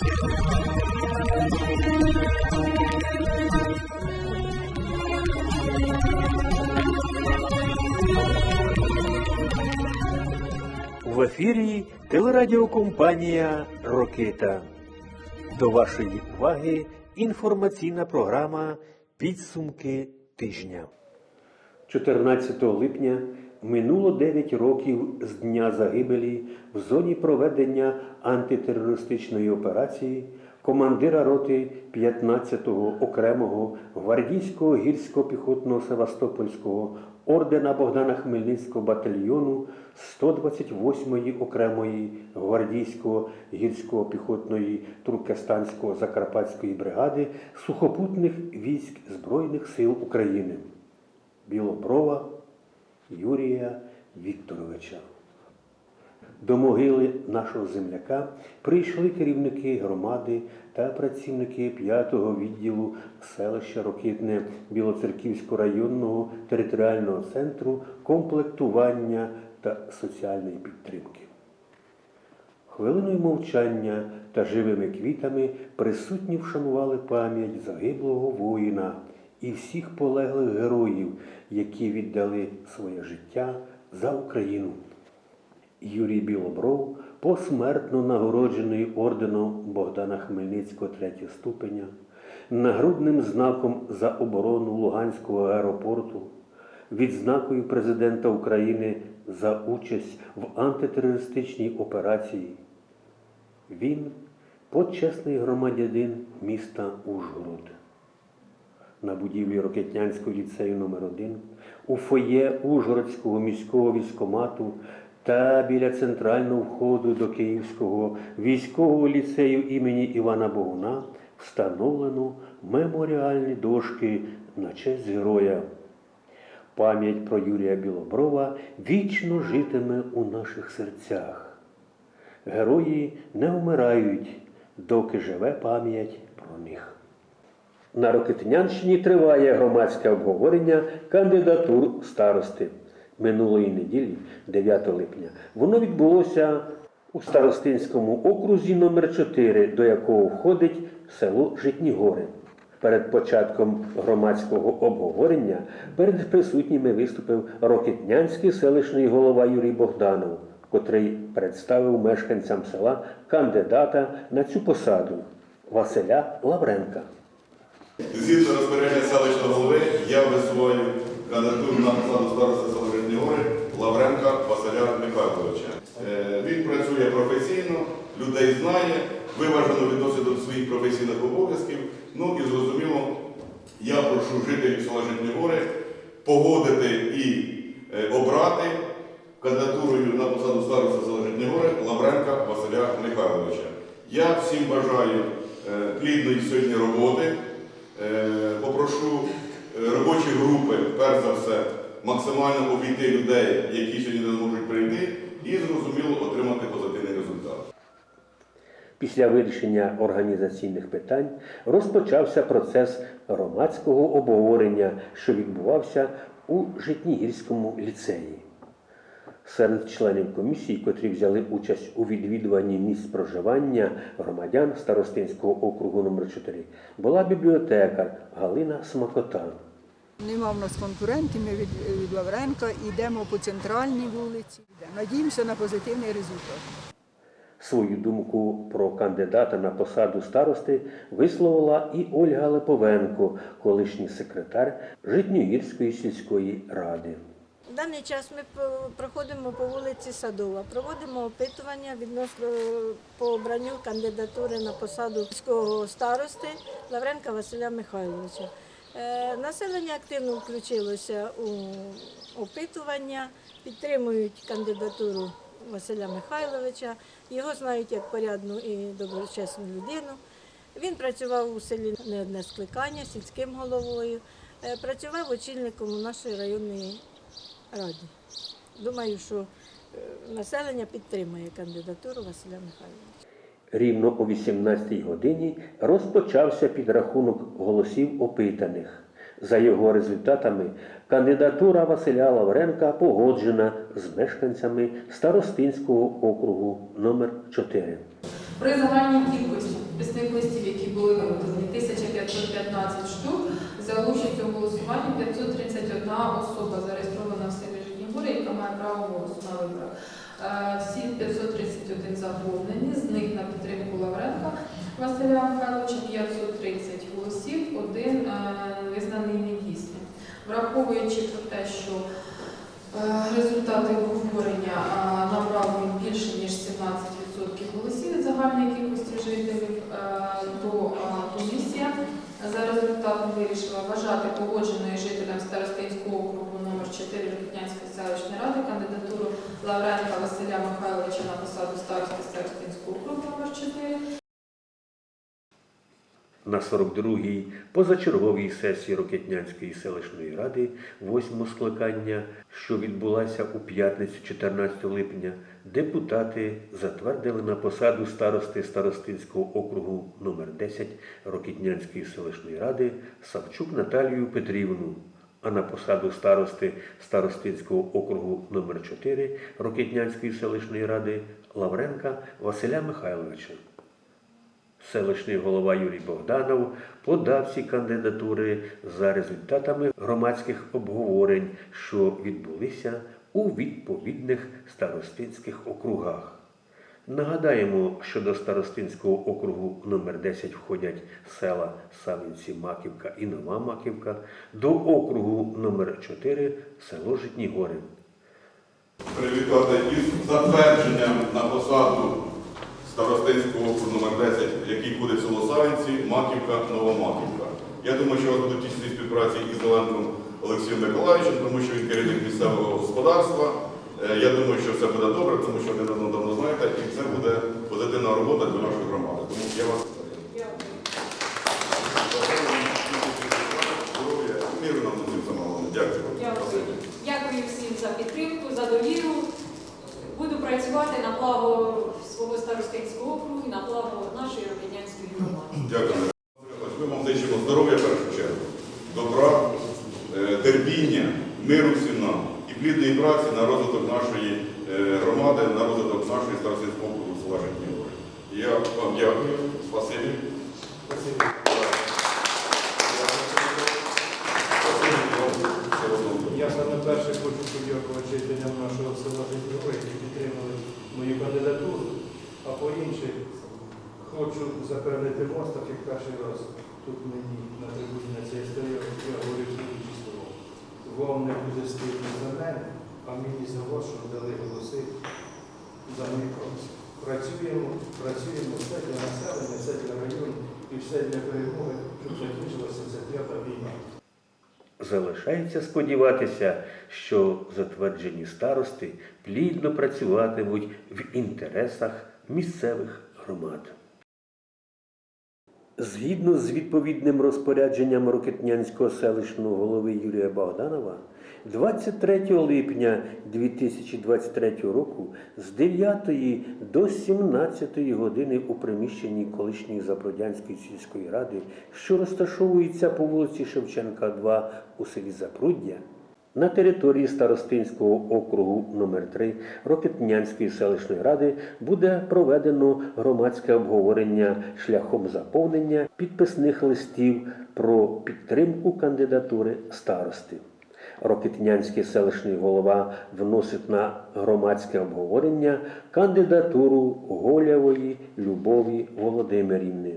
В ефірі телерадіокомпанія Рокита. До вашої уваги інформаційна програма Підсумки тижня. 14 липня минуло 9 років з дня загибелі в зоні проведення антитерористичної операції командира роти 15-го окремого гвардійського гірсько-піхотного Севастопольського ордена Богдана Хмельницького батальйону 128-ї окремої гвардійського гірсько-піхотної Туркестанського Закарпатської бригади сухопутних військ Збройних сил України. Білоброва Юрія Вікторовича. До могили нашого земляка прийшли керівники громади та працівники 5-го відділу селища Рокитне Білоцерківського районного територіального центру комплектування та соціальної підтримки. Хвилиною мовчання та живими квітами присутні вшанували пам'ять загиблого воїна і всіх полеглих героїв, які віддали своє життя за Україну. Юрій Білобров, посмертно нагороджений орденом Богдана Хмельницького третього ступеня, нагрудним знаком за оборону Луганського аеропорту, відзнакою президента України за участь в антитерористичній операції. Він почесний громадянин міста Ужгород. На будівлі Рокетнянського ліцею номер 1 у фоє Ужгородського міського військомату та біля центрального входу до Київського військового ліцею імені Івана Богуна встановлено меморіальні дошки на честь героя. Пам'ять про Юрія Білоброва вічно житиме у наших серцях. Герої не вмирають, доки живе пам'ять про них. На Рокитнянщині триває громадське обговорення кандидатур старости. Минулої неділі, 9 липня, воно відбулося у Старостинському окрузі номер 4 до якого входить село Житні Гори. Перед початком громадського обговорення перед присутніми виступив Рокитнянський селищний голова Юрій Богданов, котрий представив мешканцям села кандидата на цю посаду Василя Лавренка. Згідно розпорядження селищного голови, я висуваю кандидатуру на посаду старости Житні Гори Лавренка Василя Михайловича. Е, Він працює професійно, людей знає, виважено відносить до своїх професійних обов'язків. Ну і зрозуміло, я прошу жителів села Житні Гори погодити і е, обрати кандидатурою на посаду старости села Гори Лавренка Василя Михайловича. Я всім бажаю е, плідної сьогодні роботи. Попрошу е, робочі групи, перш за все, максимально обійти людей, які сьогодні не зможуть прийти, і зрозуміло отримати позитивний результат. Після вирішення організаційних питань розпочався процес громадського обговорення, що відбувався у Житнігірському ліцеї. Серед членів комісії, котрі взяли участь у відвідуванні місць проживання громадян Старостинського округу номер 4 була бібліотекар Галина Смакота. Нема в нас конкурентів, ми від, від Лавренка йдемо по центральній вулиці. Надіємося на позитивний результат. Свою думку про кандидата на посаду старости висловила і Ольга Липовенко, колишній секретар Житньогірської сільської ради. В даний час ми проходимо по вулиці Садова, проводимо опитування відносно по обранню кандидатури на посаду міського старости Лавренка Василя Михайловича. Е, Населення активно включилося у опитування, підтримують кандидатуру Василя Михайловича. Його знають як порядну і доброчесну людину. Він працював у селі не одне скликання сільським головою, е, працював очільником нашої районної раді. Думаю, що е, населення підтримує кандидатуру Василя Михайловича. Рівно о 18-й годині розпочався підрахунок голосів опитаних. За його результатами кандидатура Василя Лавренка погоджена з мешканцями Старостинського округу номер 4 При загальній кількості підписних листів, які були виготовлені 1515 штук. За участь у голосуванні 531 особа зареєстрована в селі Житнігорі, яка має право голосу на. Е, Всі 531 заповнені, з них на підтримку Лавренка Василя Михайловича 530 голосів, один е, визнаний недійсним. Враховуючи про те, що е, результати обговорення набрали більше ніж 17% голосів від загальної кількості жителів, то комісія за результатом вирішила вважати погодженою жителям Старостинського округу 4 Рокітнянської селищної ради кандидатуру Лавренка Василя Михайловича на посаду старости Старостинського округу номер 4 На 42-й позачерговій сесії Рокетнянської селищної ради, 8 скликання, що відбулася у п'ятницю 14 липня, депутати затвердили на посаду старости Старостинського округу номер 10 Рокетнянської селищної ради Савчук Наталію Петрівну, а на посаду старости Старостинського округу номер 4 Рокетнянської селищної ради Лавренка Василя Михайловича. Селищний голова Юрій Богданов подав ці кандидатури за результатами громадських обговорень, що відбулися у відповідних старостинських округах. Нагадаємо, що до старостинського округу номер 10 входять села Савинці Маківка і Нова Маківка, до округу номер 4 село Житні Гори. Привітати із затвердженням на посаду Старостинського округу номер 10, який буде село Савинці, Маківка, Новомаківка. Я думаю, що у вас будуть тісні співпраці із Зеленком Олексієм Миколаївичем, тому що він керівник місцевого господарства. Е, Я думаю, що все буде добре, тому що ви давно давно знаєте, і це буде позитивна робота для нашої громади. Тому я вас здоров'я, міру нам усім самого. Дякую. Дякую. Дякую всім за підтримку, за довіру. Буду працювати на благо свого старостинського округу і на благо нашої Робітнянської громади. Дякую. Ми вам зичимо здоров'я в першу чергу, добра, е, терпіння, миру всім нам і плідної праці на розвиток нашої е, громади, на розвиток нашої старостинського округу села Житнігори. Я вам дякую. Спасибі. Я саме перше хочу подякувати жителям нашого села Житньова, які підтримали мою кандидатуру, а по інших хочу запевнити вас, так як перший раз тут мені на трибуні на цій стояв, я говорю слідчі слова. Вам не буде стидно за мене, а мені за вас, що дали голоси за мою працю. Працюємо, працюємо все для населення, все для районів і все для перемоги, щоб закінчилася ця п'ята війна. Залишається сподіватися, що затверджені старости плідно працюватимуть в інтересах місцевих громад. Згідно з відповідним розпорядженням Рокетнянського селищного голови Юрія Богданова, 23 липня 2023 року з 9 до 17 години у приміщенні колишньої Запродянської сільської ради, що розташовується по вулиці Шевченка, 2 у селі Запруддя, на території Старостинського округу номер 3 Рокетнянської селищної ради буде проведено громадське обговорення шляхом заповнення підписних листів про підтримку кандидатури старости. Рокетнянський селищний голова вносить на громадське обговорення кандидатуру Голявої Любові Володимирівни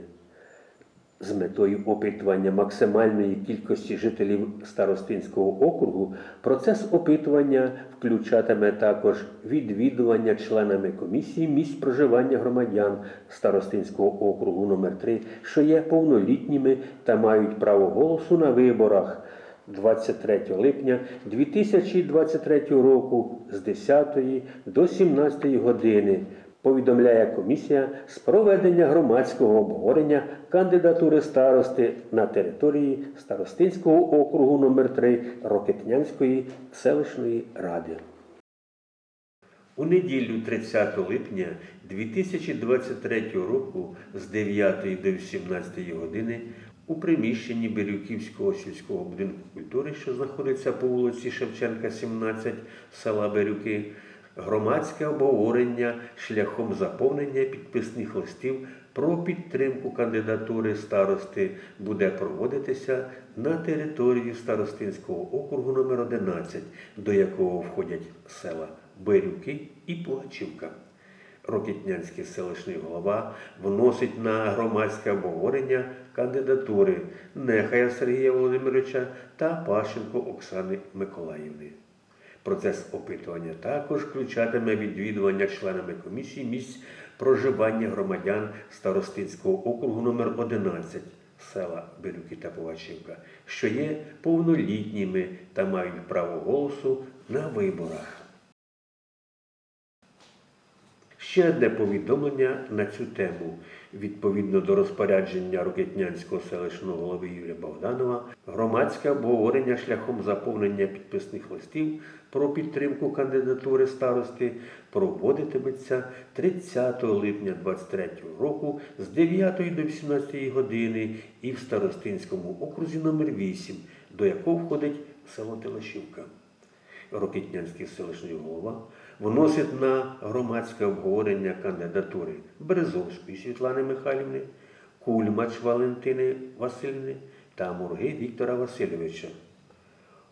з метою опитування максимальної кількості жителів Старостинського округу процес опитування включатиме також відвідування членами комісії місць проживання громадян Старостинського округу номер 3 що є повнолітніми та мають право голосу на виборах 23 липня 2023 року з 10 до 17 години повідомляє комісія з проведення громадського обговорення кандидатури старости на території Старостинського округу номер 3 Рокетнянської селищної ради. У неділю 30 липня 2023 року з 9 до 18 години у приміщенні Бірюківського сільського будинку культури, що знаходиться по вулиці Шевченка, 17 села Бірюки, громадське обговорення шляхом заповнення підписних листів про підтримку кандидатури старости буде проводитися на території Старостинського округу номер 11, до якого входять села Бирюки і Пугачівка. Рокітнянський селищний голова вносить на громадське обговорення кандидатури Нехая Сергія Володимировича та Пащенко Оксани Миколаївни. Процес опитування також включатиме відвідування членами комісії місць проживання громадян Старостинського округу номер 11 села Бирюки та Повачівка, що є повнолітніми та мають право голосу на виборах. Ще одне повідомлення на цю тему. Відповідно до розпорядження Рокетнянського селищного голови Юрія Богданова, громадське обговорення шляхом заповнення підписних листів про підтримку кандидатури старости проводитиметься 30 липня 2023 року з 9 до 18 години і в Старостинському окрузі номер 8, до якого входить село Телешівка. Рокітнянський селищний голова вносить на громадське обговорення кандидатури Березовської Світлани Михайлівни, Кульмач Валентини Васильівни та Мурги Віктора Васильовича.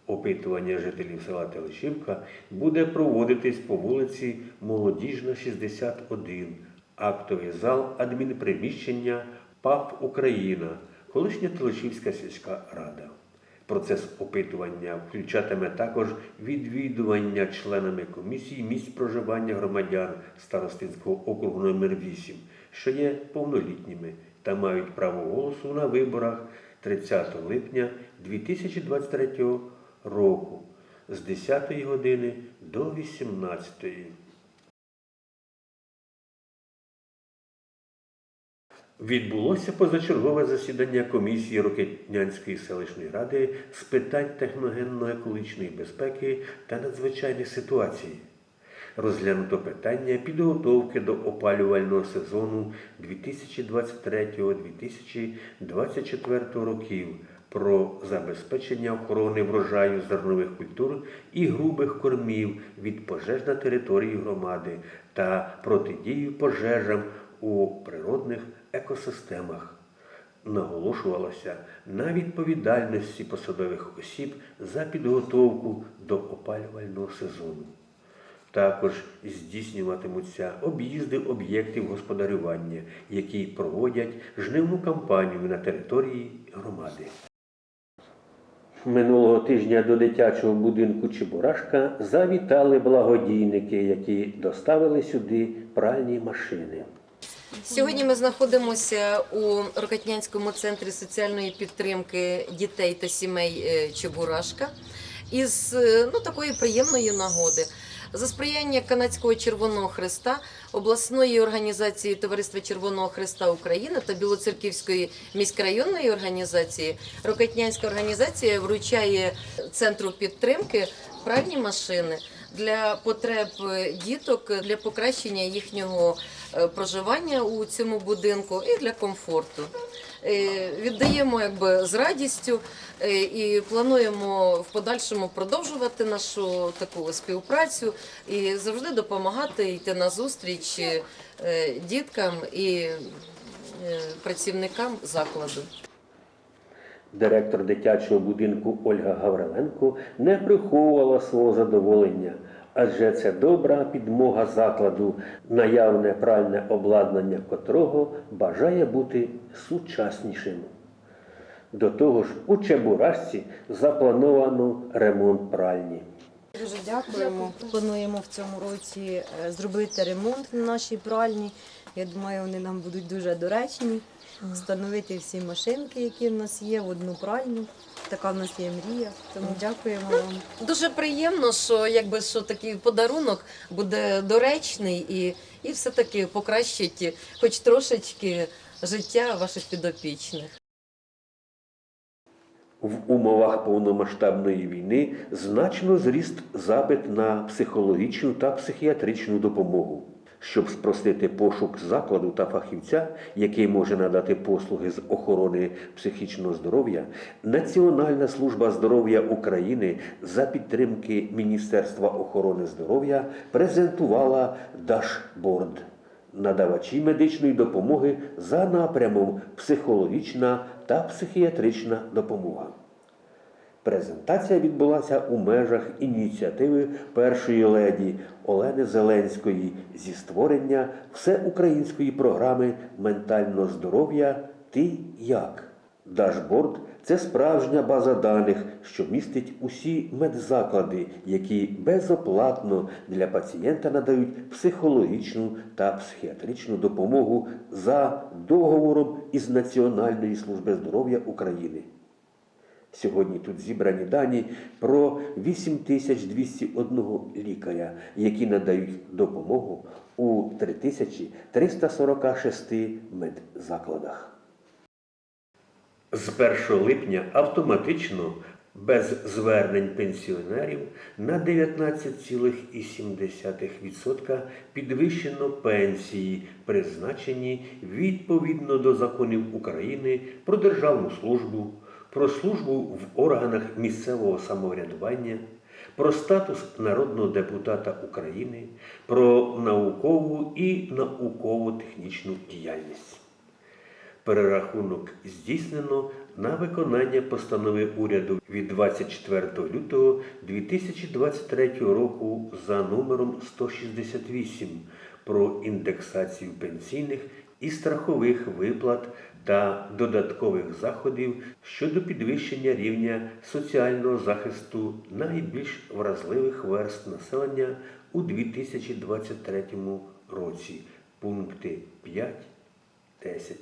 Опитування жителів села Телешівка буде проводитись по вулиці Молодіжна, 61, актовий зал адмінприміщення ПАП Україна, колишня Телешівська сільська рада. Процес опитування включатиме також відвідування членами комісії місць проживання громадян Старостинського округу номер 8, що є повнолітніми та мають право голосу на виборах 30 липня 2023 року з 10 години до 18. Відбулося позачергове засідання комісії Рокетнянської селищної ради з питань техногенно-екологічної безпеки та надзвичайних ситуацій. Розглянуто питання підготовки до опалювального сезону 2023-2024 років про забезпечення охорони врожаю зернових культур і грубих кормів від пожеж на території громади та протидію пожежам у природних екосистемах. Наголошувалося на відповідальності посадових осіб за підготовку до опалювального сезону. Також здійснюватимуться об'їзди об'єктів господарювання, які проводять жнивну кампанію на території громади. Минулого тижня до дитячого будинку Чебурашка завітали благодійники, які доставили сюди пральні машини. Сьогодні ми знаходимося у Рокотнянському центрі соціальної підтримки дітей та сімей е, Чебурашка із е, ну, такої приємної нагоди. За сприяння Канадського Червоного Христа, обласної організації Товариства Червоного Христа України та Білоцерківської міськрайонної організації, Рокотнянська організація вручає центру підтримки пральні машини для потреб діток для покращення їхнього е, проживання у цьому будинку і для комфорту. Е, Віддаємо якби з радістю е, і плануємо в подальшому продовжувати нашу таку співпрацю і завжди допомагати йти на зустріч діткам і працівникам закладу. Директор дитячого будинку Ольга Гавриленко не приховувала свого задоволення, адже це добра підмога закладу, наявне пральне обладнання котрого бажає бути сучаснішим. До того ж, у Чебурашці заплановано ремонт пральні. Дуже дякуємо. Плануємо в цьому році е, зробити ремонт на нашій пральні. Я думаю, вони нам будуть дуже доречні. Встановити всі машинки, які в нас є, в одну пральню. Така в нас є мрія. Тому дякуємо вам. Дуже приємно, що якби що такий подарунок буде доречний і, і все таки покращить хоч трошечки життя ваших підопічних. В умовах повномасштабної війни значно зріс запит на психологічну та психіатричну допомогу. Щоб спростити пошук закладу та фахівця, який може надати послуги з охорони психічного здоров'я, Національна служба здоров'я України за підтримки Міністерства охорони здоров'я презентувала дашборд. надавачі медичної допомоги за напрямом психологічна та психіатрична допомога. Презентація відбулася у межах ініціативи першої леді Олени Зеленської зі створення всеукраїнської програми ментального здоров'я Ти як? Дашборд це справжня база даних, що містить усі медзаклади, які безоплатно для пацієнта надають психологічну та психіатричну допомогу за договором із Національної служби здоров'я України. Сьогодні тут зібрані дані про 8201 лікаря, які надають допомогу у 3346 медзакладах. З 1 липня автоматично без звернень пенсіонерів на 19,7% підвищено пенсії, призначені відповідно до законів України про державну службу, про службу в органах місцевого самоврядування, про статус народного депутата України, про наукову і науково-технічну діяльність. Перерахунок здійснено на виконання постанови уряду від 24 лютого 2023 року за номером 168 про індексацію пенсійних і страхових виплат та додаткових заходів щодо підвищення рівня соціального захисту найбільш вразливих верст населення у 2023 році. Пункти 5, 10.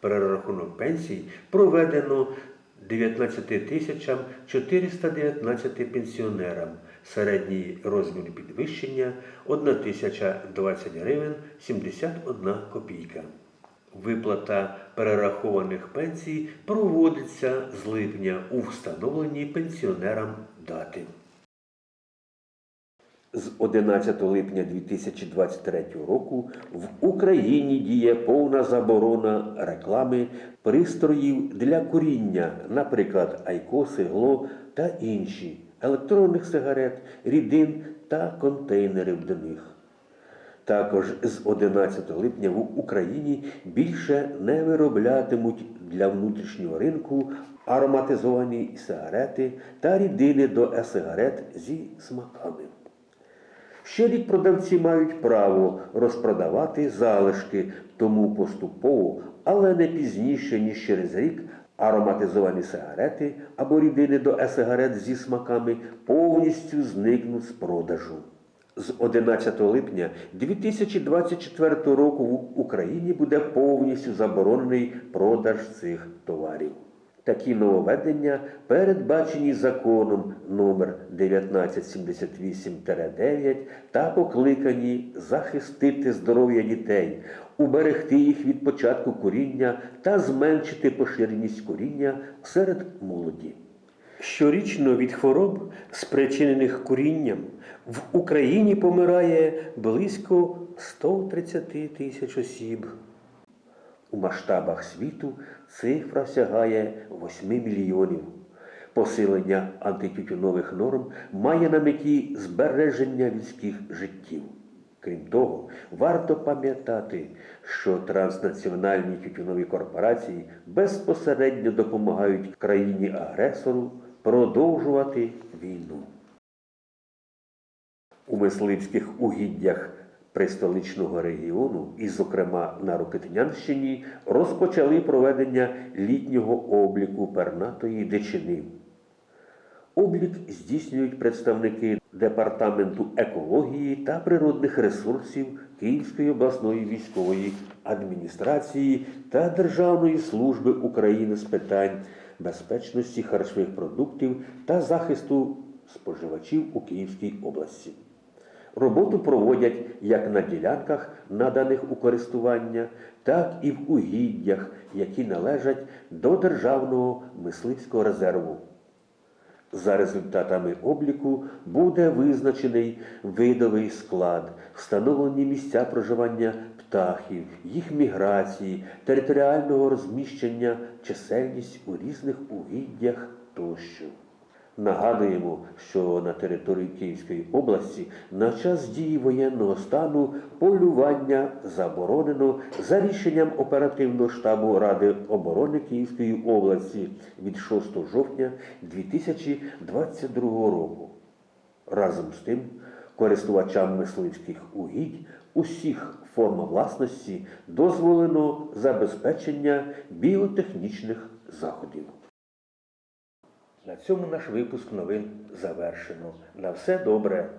Перерахунок пенсій проведено 19 тисячам 419 пенсіонерам. Середній розмір підвищення 1 тисяча 20 гривень 71 копійка. Виплата перерахованих пенсій проводиться з липня у встановленій пенсіонерам дати. З 11 липня 2023 року в Україні діє повна заборона реклами пристроїв для куріння, наприклад, айкоси, гло та інші, електронних сигарет, рідин та контейнерів до них. Також з 11 липня в Україні більше не вироблятимуть для внутрішнього ринку ароматизовані сигарети та рідини до е-сигарет зі смаками. Ще рік продавці мають право розпродавати залишки, тому поступово, але не пізніше, ніж через рік, ароматизовані сигарети або рідини до е-сигарет зі смаками повністю зникнуть з продажу. З 11 липня 2024 року в Україні буде повністю заборонений продаж цих товарів. Такі нововведення передбачені законом номер 1978-9 та покликані захистити здоров'я дітей, уберегти їх від початку куріння та зменшити поширеність куріння серед молоді. Щорічно від хвороб, спричинених курінням, в Україні помирає близько 130 тисяч осіб. У масштабах світу цифра сягає 8 мільйонів. Посилення антитютюнових норм має на меті збереження людських життів. Крім того, варто пам'ятати, що транснаціональні тютюнові корпорації безпосередньо допомагають країні-агресору продовжувати війну. У мисливських угіддях престоличного регіону, і, зокрема на Рокитнянщині, розпочали проведення літнього обліку пернатої дичини. Облік здійснюють представники Департаменту екології та природних ресурсів Київської обласної військової адміністрації та Державної служби України з питань безпечності харчових продуктів та захисту споживачів у Київській області. Роботу проводять як на ділянках, наданих у користування, так і в угіддях, які належать до Державного мисливського резерву. За результатами обліку буде визначений видовий склад, встановлені місця проживання птахів, їх міграції, територіального розміщення, чисельність у різних угіддях тощо. Нагадуємо, що на території Київської області на час дії воєнного стану полювання заборонено за рішенням оперативного штабу Ради оборони Київської області від 6 жовтня 2022 року. Разом з тим, користувачам мисливських угідь усіх форм власності дозволено забезпечення біотехнічних заходів. На цьому наш випуск новин завершено. На все добре.